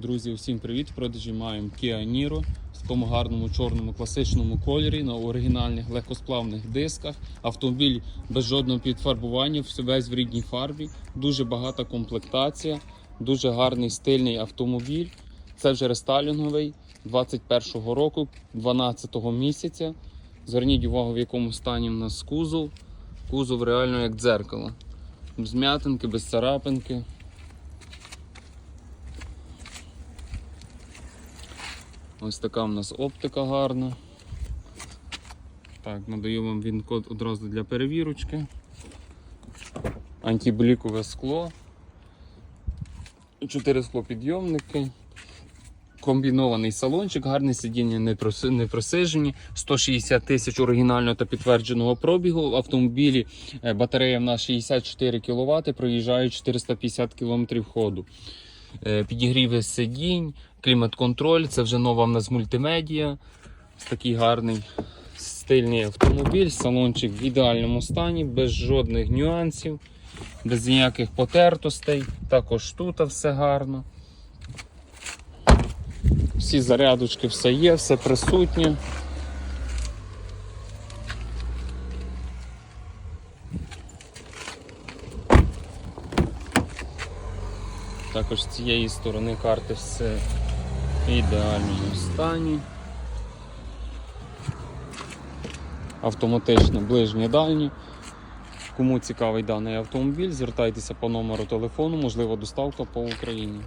Друзі, всім привіт! В продажі маємо Kia Niro в такому гарному чорному класичному кольорі на оригінальних легкосплавних дисках. Автомобіль без жодного підфарбування, все весь в рідній фарбі. Дуже багата комплектація, дуже гарний стильний автомобіль. Це вже рестайлінговий 21-го року, 12-го місяця. Зверніть увагу, в якому стані в нас кузов. Кузов реально як дзеркало. Без м'ятинки, без царапинки. Ось така в нас оптика гарна. Так, надаю вам він код одразу для перевірочки. Антиблікове скло. Чотири склопідйомники. Комбінований салончик, гарне сидіння не проси- просижені, 160 тисяч оригінального та підтвердженого пробігу. В автомобілі е, батарея в нас 64 кВт, проїжджає 450 км ходу. Е, Підігріви сидінь, клімат-контроль, це вже нова в нас мультимедія. Такий гарний стильний автомобіль, салончик в ідеальному стані, без жодних нюансів, без ніяких потертостей. Також тут все гарно. Всі зарядочки, все є, все присутнє. Також з цієї сторони карти все в ідеальному стані. Автоматично ближні дальні. Кому цікавий даний автомобіль, звертайтеся по номеру телефону, можливо доставка по Україні.